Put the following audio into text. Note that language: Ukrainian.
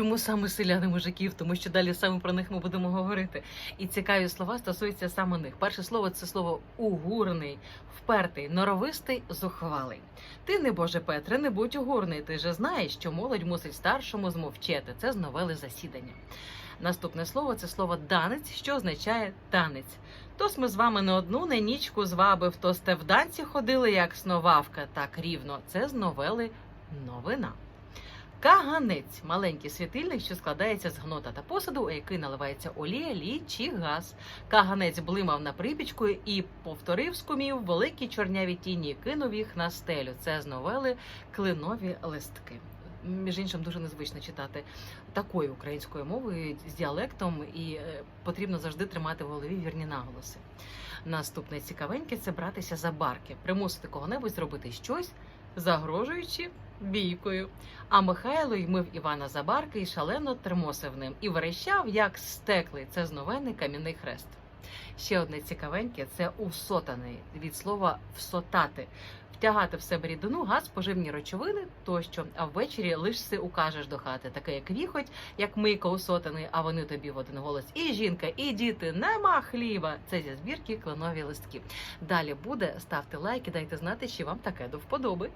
Чому саме селяни мужиків? Тому що далі саме про них ми будемо говорити. І цікаві слова стосуються саме них. Перше слово це слово угурний, впертий, норовистий, зухвалий. Ти, не Боже Петре, не будь угурний. Ти же знаєш, що молодь мусить старшому змовчати. Це з новели засідання. Наступне слово це слово данець, що означає танець. Тож ми з вами не одну не нічку звабив, то сте в данці ходили, як сновавка, так рівно. Це з новели новина. Каганець маленький світильник, що складається з гнота та посуду, у який наливається олія, лій чи газ. Каганець блимав на припічку і повторив з кумів великі чорняві тіні, кинув їх на стелю. Це з новели Клинові листки. Між іншим, дуже незвично читати такою українською мовою з діалектом, і е, потрібно завжди тримати в голові вірні наголоси. Наступне цікавеньке це братися за барки, примусити кого-небудь зробити щось, загрожуючи бійкою. А Михайло ймив Івана за барки і шалено термосив ним і верещав, як стеклий. Це з новини кам'яний хрест. Ще одне цікавеньке це усотаний від слова всотати. Втягати в себе рідину, газ, поживні речовини тощо, а ввечері лиш си укажеш до хати, таке як віхоть, як мийка усотаний, а вони тобі в один голос. І жінка, і діти, нема хліба. Це зі збірки кленові листки. Далі буде, ставте лайки, дайте знати, чи вам таке до вподоби.